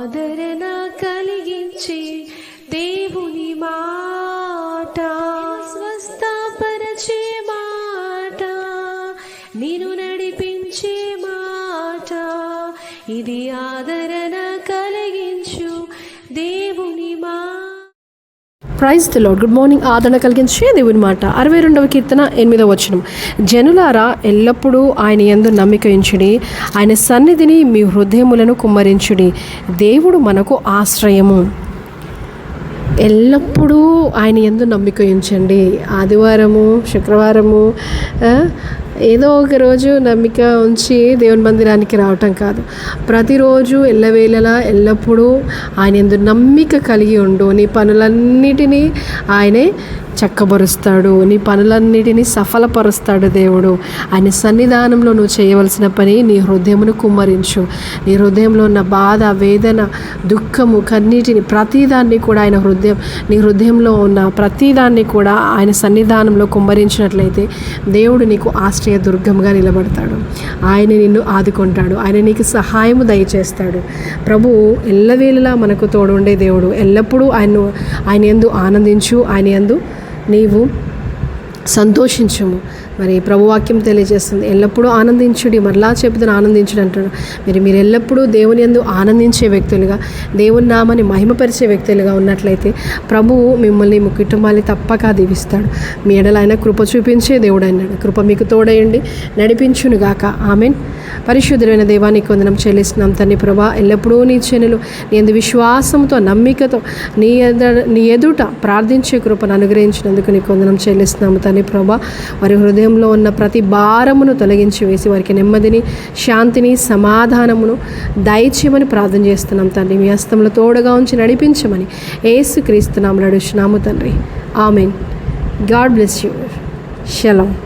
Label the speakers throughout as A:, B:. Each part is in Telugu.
A: ఆదరణ కలిగించే దేవుని మాట. స్వస్థపరచే మాట. నేను నడిపించే మాట. ఇది ఆదరణ కలిగించు దేవుని
B: praise the lord good morning ఆదరణ కలిగించే దేవుని మాట. అరవై రెండవ కీర్తన ఎనిమిదవ వచనం. జనులారా ఎల్లప్పుడూ ఆయన యందు నమ్మిక ఉంచుడి. ఆయన సన్నిధిని మీ హృదయములను కుమ్మరించుడి. దేవుడు మనకు ఆశ్రయము. ఎల్లప్పుడూ ఆయన ఎందు నమ్మిక ఉంచండి. ఆదివారము శుక్రవారము ఏదో ఒక రోజు నమ్మిక ఉంచి దేవుని మందిరానికి రావటం కాదు. ప్రతిరోజు ఎల్లవేళలా ఎల్లప్పుడూ ఆయన ఎందు నమ్మిక కలిగి ఉండు. నీ పనులన్నిటినీ ఆయనే చక్కబరుస్తాడు. నీ పనులన్నిటినీ సఫలపరుస్తాడు దేవుడు. ఆయన సన్నిధానంలో నువ్వు చేయవలసిన పని నీ హృదయమును కుమ్మరించు. నీ హృదయంలో ఉన్న బాధ వేదన దుఃఖము కన్నీటిని ప్రతిదాన్ని కూడా ఆయన హృదయం నీ హృదయంలో ఉన్న ప్రతిదాన్ని కూడా ఆయన సన్నిధానంలో కుమ్మరించినట్లయితే దేవుడు నీకు ఆశ్చర్య ఆశ్రయ దుర్గంగా నిలబడతాడు. ఆయన నిన్ను ఆదుకుంటాడు. ఆయన నీకు సహాయము దయచేస్తాడు. ప్రభు ఎల్లవేళలా మనకు తోడు ఉండే దేవుడు. ఎల్లప్పుడూ ఆయన ఆయన ఎందు ఆనందించు. ఆయన ఎందు నీవు సంతోషించము. మరి ప్రభువాక్యం తెలియజేస్తుంది. ఎల్లప్పుడూ ఆనందించుడి. మరలా చెబుతున్న ఆనందించుడు అంటాడు మరి మీరు ఎల్లప్పుడూ దేవుని యందు ఆనందించే వ్యక్తులుగా దేవుని నామని మహిమపరిచే వ్యక్తులుగా ఉన్నట్లయితే ప్రభువు మిమ్మల్ని మీ కుటుంబాన్ని తప్పక దీవిస్తాడు. మీ ఎడలైన కృప చూపించే దేవుడు అన్నాడు కృప మీకు తోడయండి నడిపించునుగాక. ఆమెన్. పరిశుద్ధులైన దేవానికి వందనం చెల్లిస్తున్నాం తండ్రి ప్రభా. ఎల్లప్పుడూ నీ చెనులు నీ ఎందు విశ్వాసంతో నమ్మికతో నీ ఎద నీ ఎదుట ప్రార్థించే కృపను అనుగ్రహించినందుకు నీకు వందనం చెల్లిస్తున్నాము తండ్రి ప్రభా. వారి హృదయంలో ఉన్న ప్రతి భారమును తొలగించి వేసి వారికి నెమ్మదిని శాంతిని సమాధానమును దయచేయమని ప్రార్థన చేస్తున్నాం తండ్రి. మీ హస్తంలో తోడుగా ఉంచి నడిపించమని ఏసు క్రీస్తున్నాము నడుచున్నాము తండ్రి. Amen. God bless you. Shalom.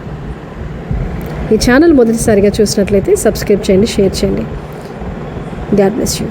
B: ఈ ఛానల్ మొదటిసారిగా చూసినట్లయితే సబ్స్క్రైబ్ చేయండి షేర్ చేయండి. God bless you.